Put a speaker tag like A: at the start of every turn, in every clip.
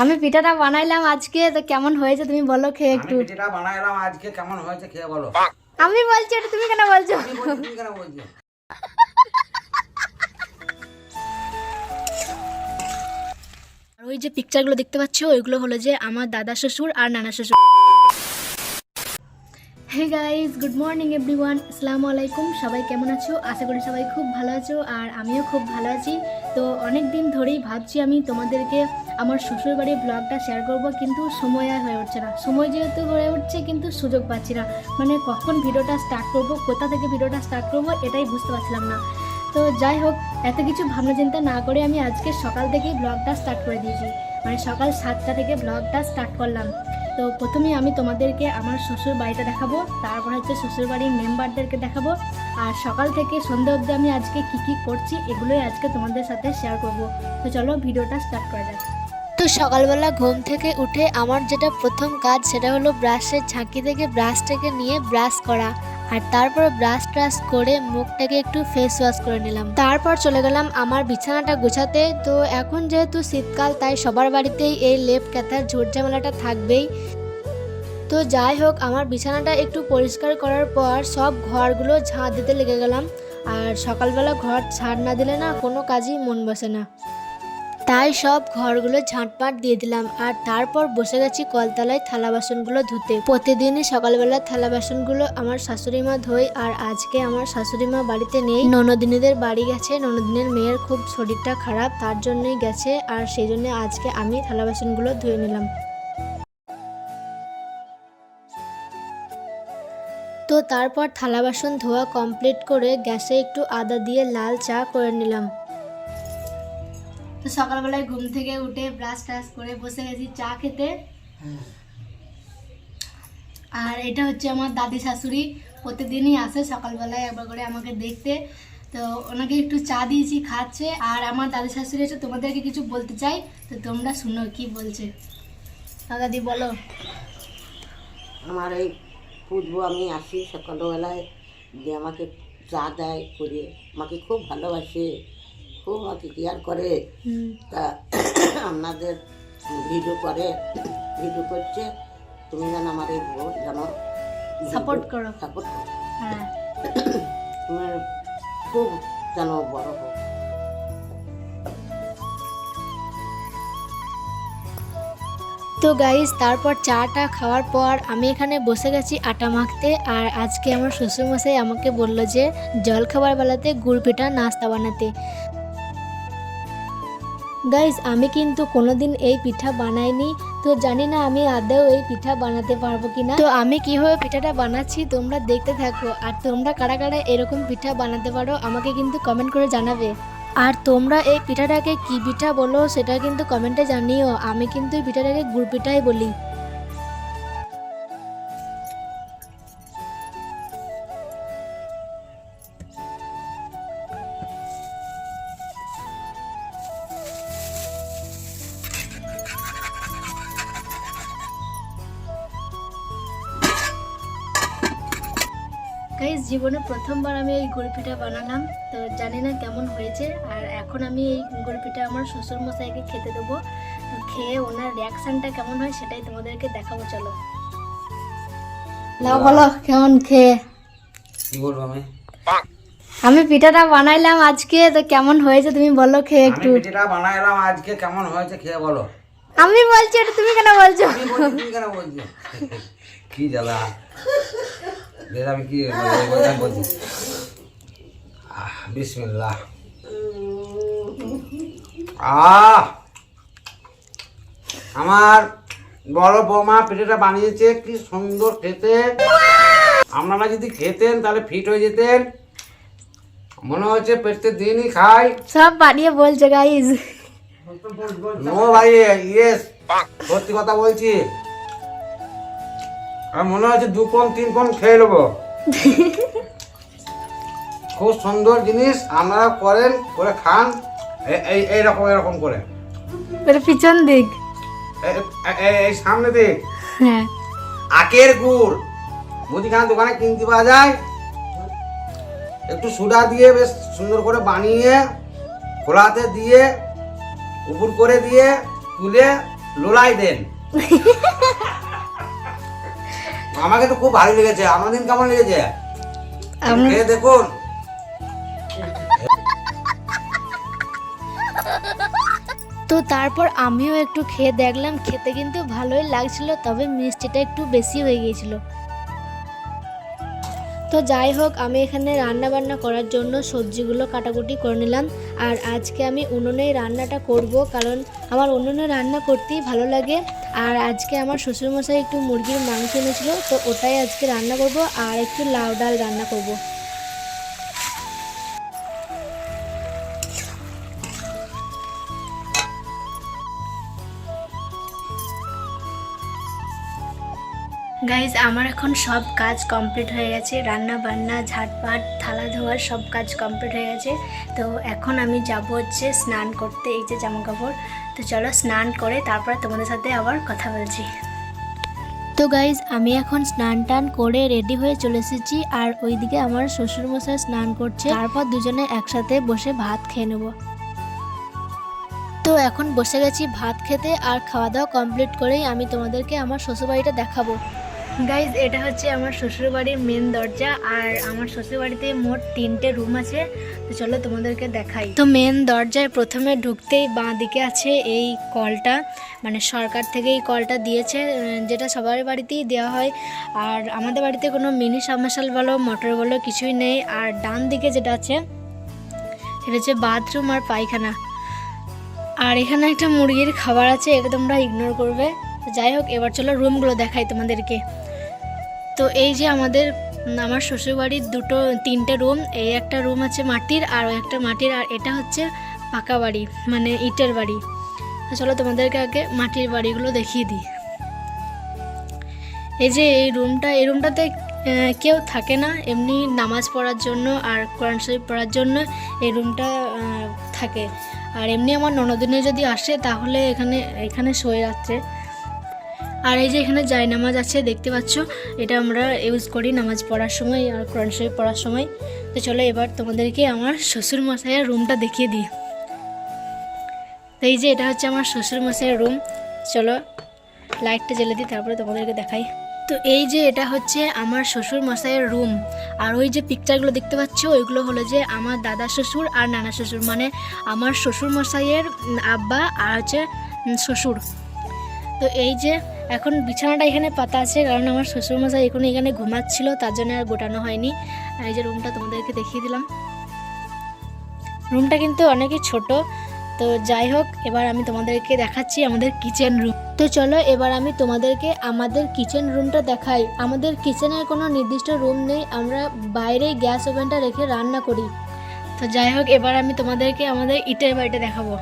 A: আমি পিঠাটা বানাইলাম আজকে তো কেমন হয়েছে তুমি বলো খেয়ে একটু।
B: পিঠাটা বানাইলাম আজকে কেমন হয়েছে খেয়ে বলো।
A: আমি বলছি এটা তুমি কেন বলছো?
B: তুমি কেন বলছো?
A: ওই যে পিকচারগুলো দেখতে পাচ্ছ ওইগুলো হলো যে আমার দাদা শ্বশুর আর নানা শ্বশুর। Hey guys good morning everyone আসসালামু আলাইকুম সবাই কেমন আছো? আশা করি সবাই খুব ভালো আছো আর আমিও খুব ভালো আছি। তো অনেক দিন ধরেই ভাবছি আমি তোমাদেরকে আমার শ্বশুর বাড়ির ব্লগটা শেয়ার করব, কিন্তু সময় আর হয়ে উঠছে না। সময় যেহেতু হয়ে উঠছে, কিন্তু সুযোগ পাচ্ছি না। মানে কখন ভিডিওটা স্টার্ট করব, কোথা থেকে ভিডিওটা স্টার্ট করব, এটাই বুঝতে পারছিলাম না। তো যাই হোক, এত কিছু ভাবনা চিন্তা না করে আমি আজকে সকাল থেকেই ব্লগটা স্টার্ট করে দিয়েছি। মানে সকাল সাতটা থেকে ব্লগটা স্টার্ট করলাম। তো প্রথমে আমি তোমাদেরকে আমার শ্বশুর বাড়িটা দেখাবো, তারপর হচ্ছে শ্বশুর বাড়ির মেম্বারদেরকে দেখাবো, আর সকাল থেকে সন্ধ্যা অবধি আমি আজকে কি কি করছি এগুলোই আজকে তোমাদের সাথে শেয়ার করব। তো চলো ভিডিওটা স্টার্ট করা যাক। তো সকালবেলা ঘুম থেকে উঠে আমার যেটা প্রথম কাজ সেটা হলো ব্রাশের ঝাঁকি থেকে ব্রাশটাকে নিয়ে ব্রাশ করা। আর তারপর ব্রাশ ট্রাশ করে মুখটাকে একটু ফেস ওয়াশ করে নিলাম। তারপর চলে গেলাম আমার বিছানাটা গোছাতে। তো এখন যেহেতু শীতকাল, তাই সবার বাড়িতেই এই লেপ ক্যাথার ঝুটঝামেলাটা থাকবেই। তো যাই হোক, আমার বিছানাটা একটু পরিষ্কার করার পর সব ঘরগুলো ঝাঁট দিতে লেগে গেলাম। আর সকালবেলা ঘর ছাড় না দিলে না কোনো কাজই মন বসে না। তাই সব ঘরগুলো ঝাঁটপাট দিয়ে দিলাম আর তারপর বসে গেছি কলতলায় থালা বাসনগুলো ধুতে। প্রতিদিনই সকালবেলা থালা বাসনগুলো আমার শাশুড়ি মা ধোয় আর আজকে আমার শাশুড়ি মা বাড়িতে নেই। ননদিনীদের বাড়ি গেছে, ননদিনের মেয়ের খুব শরীরটা খারাপ, তার জন্যই গেছে আর সেই জন্য আজকে আমি থালা বাসনগুলো ধুয়ে নিলাম। তো তারপর থালা বাসন ধোয়া কমপ্লিট করে গ্যাসে একটু আদা দিয়ে লাল চা করে নিলাম। তো সকালবেলায় ঘুম থেকে উঠে ব্রাশ ট্রাশ করে বসে গেছি, চা খেতে। আর এটা হচ্ছে আমার দাদি শাশুড়ি, প্রতিদিনই আসে সকালবেলায় একবার করে আমাকে দেখতে। তো ওনাকে একটু চা দিয়েছি, খাচ্ছে। আর আমার দাদি শাশুড়ি এসে তোমাদেরকে কিছু বলতে চাই, তো তোমরা শুনো কি বলছে। দাদি, বলো।
C: আমার এই পুজবো আমি আসি সকালবেলায়, যে আমাকে চা দেয় করে আমাকে খুব ভালোবাসে। আমাকে কেয়ার করে তা আপনাদের ভিডিও করে ভিডিও করছে তুমি যেন আমার এই ভোট যেন
A: সাপোর্ট করো।
C: সাপোর্ট করো।
A: হ্যাঁ।
C: তোমার খুব যেন বড় হোক।
A: তো গাইজ তারপর চাটা খাওয়ার পর আমি এখানে বসে গেছি আটা মাখতে আর আজকে আমার শ্বশুরমশাই আমাকে বলল যে জল খাবার বেলাতে গুড় পিঠা নাস্তা বানাতে। গাইজ আমি কিন্তু কোনোদিন এই পিঠা বানাইনি, তো জানি না আমি আদৌ এই পিঠা বানাতে পারব কিনা। তো আমি কীভাবে পিঠাটা বানাচ্ছি তোমরা দেখতে থাকো, আর তোমরা কারা কারা এরকম পিঠা বানাতে পারো আমাকে কিন্তু কমেন্ট করে জানাবে। আর তোমরা এই পিঠাটাকে কি পিঠা বলো সেটা কিন্তু কমেন্টে জানিও, আমি কিন্তু এই পিঠাটাকে গুড় পিঠাই বলি। জীবনে প্রথমবার আমি এই গুড় পিঠা বানালাম। তো জানি না কেমন হয়েছে। আর এখন আমি এই গুড় পিঠা আমার শ্বশুর মশাইকে খেতে দেবো। খেয়ে ওনার রিয়াকশানটা কেমন হয় সেটাই তোমাদেরকে দেখাবো চলো। নাও বলো কেমন খেয়ে?
B: কি বলব আমি?
A: আমি পিঠাটা বানাইলাম আজকে তো কেমন হয়েছে তুমি বলো খেয়ে একটু।
B: পিঠেটা বানাইলাম আজকে কেমন হয়েছে খেয়ে বলো।
A: আমি বলছি এটা তুমি কেন বলছো
B: তুমি কেন বলছো? কি জ্বালা। আমি কি বলছি, আমি আহ, বিসমিল্লাহ। আহ! আমার বড় বৌমা পিঠেটা বানিয়েছে কি সুন্দর খেতে। আপনারা যদি খেতেন তাহলে ফিট হয়ে যেতেন। মনে হচ্ছে প্রত্যেক দিনই খাই।
A: সব বানিয়ে বলছে গাইজ
B: নো ভাই ইয়েস সত্যি কথা বলছি। আর মনে হচ্ছে দু কোন তিন কোন খেয়ে নেব। খুব সুন্দর জিনিস আপনারা করেন করে খান এই এইরকম এরকম করে।
A: এটা পিছন দিক।
B: এই সামনে দিক।
A: হ্যাঁ।
B: আখের গুড়। মুদিখানা দোকানে কিনতে পাওয়া যায়। একটু সুডা দিয়ে বেশ সুন্দর করে বানিয়ে খোলাতে দিয়ে উপর করে দিয়ে তুলে লোলাই দেন। আমাকে তো খুব ভালো লেগেছে। আমাদের কেমন লেগেছে? খেয়ে দেখুন।
A: তো তারপর আমিও একটু খেয়ে দেখলাম খেতে কিন্তু ভালোই লাগছিল তবে মিষ্টিটা একটু বেশি হয়ে গিয়েছিল। তো যাই হোক আমি এখানে রান্না বান্না করার জন্য সবজিগুলো কাটাকুটি করে নিলাম আর আজকে আমি উনুনেই রান্নাটা করব কারণ আমার উনুনে রান্না করতেই ভালো লাগে। আর আজকে আমার শ্বশুরমশাই একটু মুরগির মাংস এনেছিল, তো ওটাই আজকে রান্না করব আর একটু লাউ ডাল রান্না করব। গাইজ আমার এখন সব কাজ কমপ্লিট হয়ে গেছে। রান্না বান্না, ঝাটপাট, থালা ধোয়ার সব কাজ কমপ্লিট হয়ে গেছে। তো এখন আমি যাব হচ্ছে স্নান করতে, এই যে জামা কাপড় তো চলো স্নান করে তারপরে তোমাদের সাথে আবার কথা বলছি। তো গাইজ আমি এখন স্নান টান করে রেডি হয়ে চলে এসেছি আর ওইদিকে আমার শ্বশুরমশাই স্নান করছে। তারপর দুজনে একসাথে বসে ভাত খেয়ে নেব। তো এখন বসে গেছি ভাত খেতে আর খাওয়া দাওয়া কমপ্লিট করেই আমি তোমাদেরকে আমার শ্বশুরবাড়িটা দেখাবো। গাইজ এটা হচ্ছে আমার শ্বশুরবাড়ির মেন দরজা আর আমার শ্বশুরবাড়িতে মোট তিনটে রুম আছে। তো চলো তোমাদেরকে দেখাই। তো মেন দরজায় প্রথমে ঢুকতেই বাঁ দিকে আছে এই কলটা। মানে সরকার থেকে এই কলটা দিয়েছে যেটা সবার বাড়িতেই দেওয়া হয়। আর আমাদের বাড়িতে কোনো মিনি সাবমার্শাল বলো মোটর বলো কিছুই নেই। আর ডান দিকে যেটা আছে, সেটা হচ্ছে বাথরুম আর পায়খানা। আর এখানে একটা মুরগির খাবার আছে, এটা তোমরা ইগনোর করবে। তো যাই হোক, এবার চলো রুমগুলো দেখাই তোমাদেরকে। তো এই যে আমাদের, আমার শ্বশুরবাড়ির দুটো, তিনটে রুম এই একটা রুম আছে মাটির আর ওই একটা মাটির, আর এটা হচ্ছে পাকা বাড়ি মানে ইটের বাড়ি। চলো তোমাদেরকে আগে মাটির বাড়িগুলো দেখিয়ে দিই। এই যে এই রুমটা এই রুমটাতে কেউ থাকে না, এমনি নামাজ পড়ার জন্য আর কোরআন শরীফ পড়ার জন্য এই রুমটা থাকে। আর এমনি আমার ননদিনে যদি আসে, তাহলে এখানে এখানে শোয়ে রাত্রে। আর এই যে এখানে জায় নামাজ আছে, দেখতে পাচ্ছ? এটা আমরা ইউজ করি নামাজ পড়ার সময় আর কোরআন শরীফ পড়ার সময়। তো চলো এবার তোমাদেরকে আমার শ্বশুর মশাইয়ের রুমটা দেখিয়ে দিই। তো এই যে এটা হচ্ছে আমার শ্বশুর মশাইয়ের রুম চলো লাইটটা জ্বেলে দিই, তারপরে তোমাদেরকে দেখাই। তো এই যে এটা হচ্ছে আমার শ্বশুর মশাইয়ের রুম আর ওই যে পিকচারগুলো দেখতে পাচ্ছ, ওইগুলো হলো যে আমার দাদা শ্বশুর আর নানা শ্বশুর মানে আমার শ্বশুর মশাইয়ের আব্বা আর হচ্ছে শ্বশুর। তো এই যে এখন বিছানাটা এখানে পাতা আছে, কারণ আমার শ্বশুর মশাই এখন এখানে ঘুমাচ্ছিল, তার জন্য আর গোটানো হয়নি। এই যে রুমটা তোমাদেরকে দেখিয়ে দিলাম। রুমটা কিন্তু অনেকই ছোট। তো যাই হোক, এবার আমি তোমাদেরকে দেখাচ্ছি আমাদের কিচেন রুম তো চলো, এবার আমি তোমাদেরকে আমাদের কিচেন রুমটা দেখাই। আমাদের কিচেনের কোনো নির্দিষ্ট রুম নেই, আমরা বাইরে গ্যাস ওভেনটা রেখে রান্না করি। তো যাই হোক, এবার আমি তোমাদেরকে আমাদের ইটের বাড়িটা দেখাবো।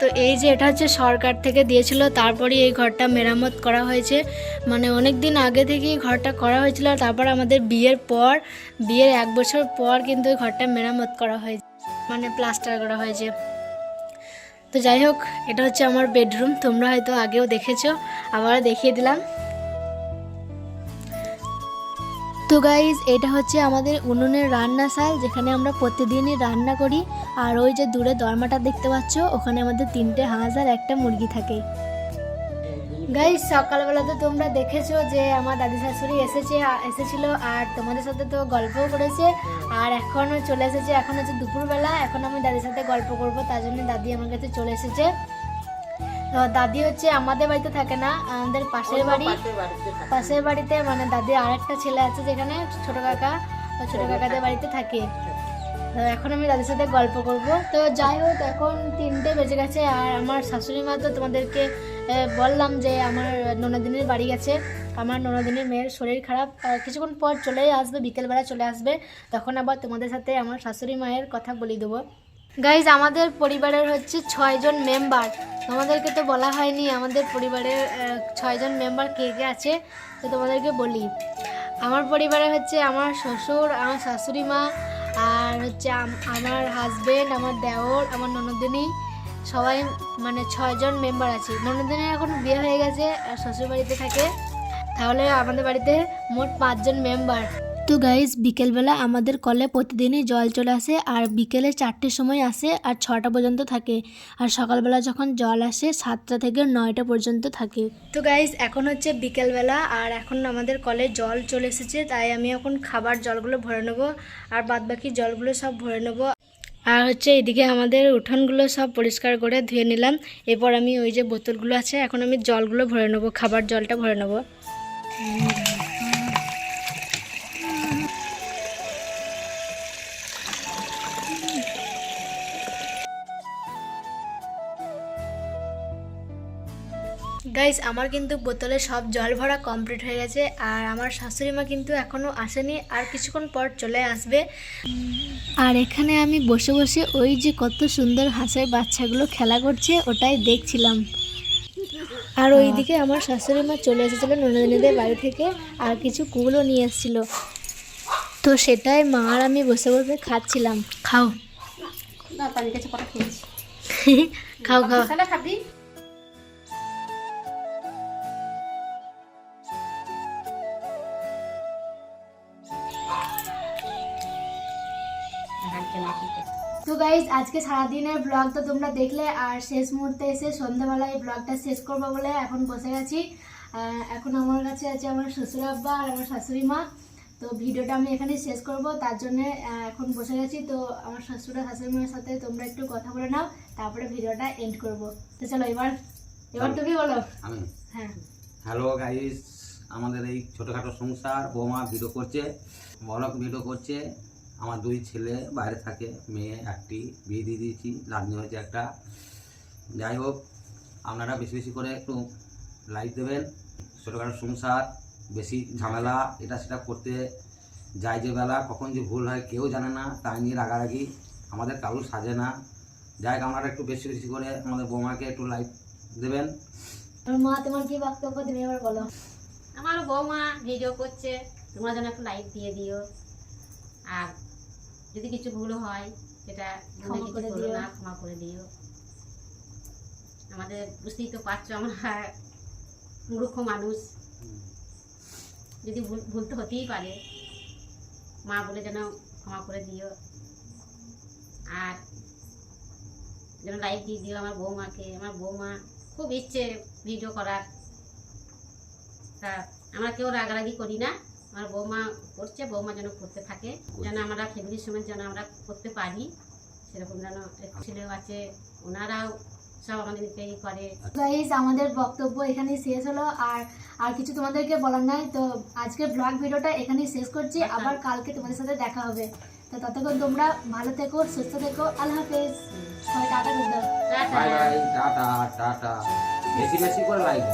A: তো এই যে এটা হচ্ছে সরকার থেকে দিয়েছিল তারপরে এই ঘরটা মেরামত করা হয়েছে। মানে অনেক দিন আগে থেকেই ঘরটা করা হয়েছিল তারপর আমাদের বিয়ের পর, বিয়ের এক বছর পর কিন্তু এই ঘরটা মেরামত করা হয়েছে মানে প্লাস্টার করা হয়েছে। তো যাই হোক, এটা হচ্ছে আমার বেডরুম, তোমরা হয়তো আগেও দেখেছ আবার দেখিয়ে দিলাম। তো গাইজ এটা হচ্ছে আমাদের উনুনের রান্নাশাল যেখানে আমরা প্রতিদিনই রান্না করি। আর ওই যে দূরে দরমাটা দেখতে পাচ্ছ, ওখানে আমাদের তিনটে হাঁস আর একটা মুরগি থাকে। গাইজ সকালবেলা তো তোমরা দেখেছ যে আমার দাদি শাশুড়ি এসেছে, এসেছিল আর তোমাদের সাথে তো গল্পও করেছে। আর এখনও চলে এসেছে, এখন হচ্ছে দুপুরবেলা, এখন আমি দাদির সাথে গল্প করব, তার জন্য দাদি আমার কাছে চলে এসেছে। দাদি হচ্ছে আমাদের বাড়িতে থাকে না আমাদের পাশের বাড়ি।
C: পাশের বাড়িতে
A: মানে দাদির আরেকটা ছেলে আছে যেখানে ছোট কাকা ছোট কাকাদের বাড়িতে থাকে। তো এখন আমি দাদির সাথে গল্প করব। তো যাই হোক এখন তিনটে বেজে গেছে আর আমার শাশুড়ি মা তো তোমাদেরকে বললাম যে আমার ননদিনের বাড়ি গেছে। আমার ননদিনের মেয়ের শরীর খারাপ। কিছুক্ষণ পর চলেই আসবে বিকেলবেলা চলে আসবে। তখন আবার তোমাদের সাথে আমার শাশুড়ি মায়ের কথা বলে দেবো। গাইজ আমাদের পরিবারের হচ্ছে ছয়জন মেম্বার তোমাদেরকে তো বলা হয়নি, আমাদের পরিবারের ছয়জন মেম্বার কে কে আছে, তো তোমাদেরকে বলি। আমার পরিবারে হচ্ছে আমার শ্বশুর, আমার শাশুড়ি মা, আর হচ্ছে আম- আমার হাজবেন্ড আমার দেওর, আমার ননদিনী, সবাই মানে ছয়জন মেম্বার আছে। ননদিনীর এখন বিয়ে হয়ে গেছে, আর শ্বশুর বাড়িতে থাকে। তাহলে আমাদের বাড়িতে মোট পাঁচজন মেম্বার তো গাইজ বিকেলবেলা আমাদের কলে প্রতিদিনই জল চলে আসে আর বিকেলে চারটের সময় আসে আর ছটা পর্যন্ত থাকে। আর সকালবেলা যখন জল আসে, সাতটা থেকে নয়টা পর্যন্ত থাকে। তো গাইজ এখন হচ্ছে বিকেলবেলা আর এখন আমাদের কলে জল চলে এসেছে, তাই আমি এখন খাবার জলগুলো ভরে নেব আর বাদবাকি জলগুলো সব ভরে নেব। আর হচ্ছে এদিকে আমাদের উঠানগুলো সব পরিষ্কার করে ধুয়ে নিলাম। এরপর আমি ওই যে বোতলগুলো আছে, এখন আমি জলগুলো ভরে নেব, খাবার জলটা ভরে নেব। গাইস আমার কিন্তু বোতলে সব জল ভরা কমপ্লিট হয়ে গেছে আর আমার শাশুড়ি মা কিন্তু এখনও আসেনি আর কিছুক্ষণ পর চলে আসবে। আর এখানে আমি বসে বসে ওই যে কত সুন্দর হাঁসের বাচ্চাগুলো খেলা করছে ওটাই দেখছিলাম। আর ওইদিকে আমার শাশুড়ি মা চলে এসেছিল ননদিনীদের বাড়ি থেকে আর কিছু কুলো নিয়ে এসেছিল। তো সেটাই মা আর আমি বসে বসে খাচ্ছিলাম। খাও। খাও খাও।
C: খাবি?
A: তো গাইজ আজকে সারাদিনের ব্লগ তো তোমরা দেখলে আর শেষ মুহূর্তে এসে সন্ধ্যাবেলায় এই ব্লগটা শেষ করব বলে এখন বসে গেছি। এখন আমার কাছে আছে আমার শ্বশুর আব্বা আর আমার শাশুড়ি মা। তো ভিডিওটা আমি এখানে শেষ করব। তার জন্য এখন বসে গেছি। তো আমার শ্বশুর আর শাশুড়ি মায়ের সাথে তোমরা একটু কথা বলে নাও তারপরে ভিডিওটা এন্ড করব। তো চলো এবার এবার তুমি বলো।
B: আমি?
A: হ্যাঁ।
B: হ্যালো গাইস আমাদের এই ছোটোখাটো সংসার বৌমা ভিডিও করছে বলক ভিডিও করছে। আমার দুই ছেলে বাইরে থাকে মেয়ে একটি বিয়ে দিয়ে দিয়েছি লাগ্নি হয়েছে একটা। যাই হোক আপনারা বেশি বেশি করে একটু লাইক দেবেন। ছোটোখাটো সংসার বেশি ঝামেলা এটা সেটা করতে যায় যে বেলা কখন যে ভুল হয় কেউ জানে না তাই নিয়ে রাগারাগি আমাদের কারুর সাজে না। যাই হোক আপনারা একটু বেশি বেশি করে আমাদের বৌমাকে একটু লাইক দেবেন।
A: আমার মা তোমার কি বক্তব্য তুমি এবার বলো।
D: আমার বৌমা ভিডিও করছে তোমরা যেন একটু লাইক দিয়ে দিও। আর যদি কিছু ভুল হয় সেটা মনে
A: ক্ষমা
D: কিছু
A: করে দিও।
D: না ক্ষমা করে দিও। আমাদের বুঝতেই তো পারছ আমরা মূর্খ মানুষ। যদি ভুল ভুল তো হতেই পারে। মা বলে যেন ক্ষমা করে দিও। আর যেন লাইক দিয়ে দিও আমার বৌমাকে। আমার বৌমা খুব ইচ্ছে ভিডিও করার। তা আমরা কেউ রাগারাগি করি না। আমার বৌমা করছে বৌমা যেন করতে থাকে যেন আমরা ফ্যামিলির সময় যেন আমরা করতে পারি সেরকম যেন এক ছেলেও আছে ওনারাও সব আমাদেরকে ই করে।
A: গাইজ আমাদের বক্তব্য এখানেই শেষ হলো। আর আর কিছু তোমাদেরকে বলার নাই তো আজকের ব্লগ ভিডিওটা এখানেই শেষ করছি। আবার কালকে তোমাদের সাথে দেখা হবে। তো ততক্ষণ তোমরা ভালো থেকো সুস্থ থেকো। আল্লাহ হাফেজ। সবাই টাটা করে দাও
D: টাটা।
B: টাটা বেশি বেশি করে লাইক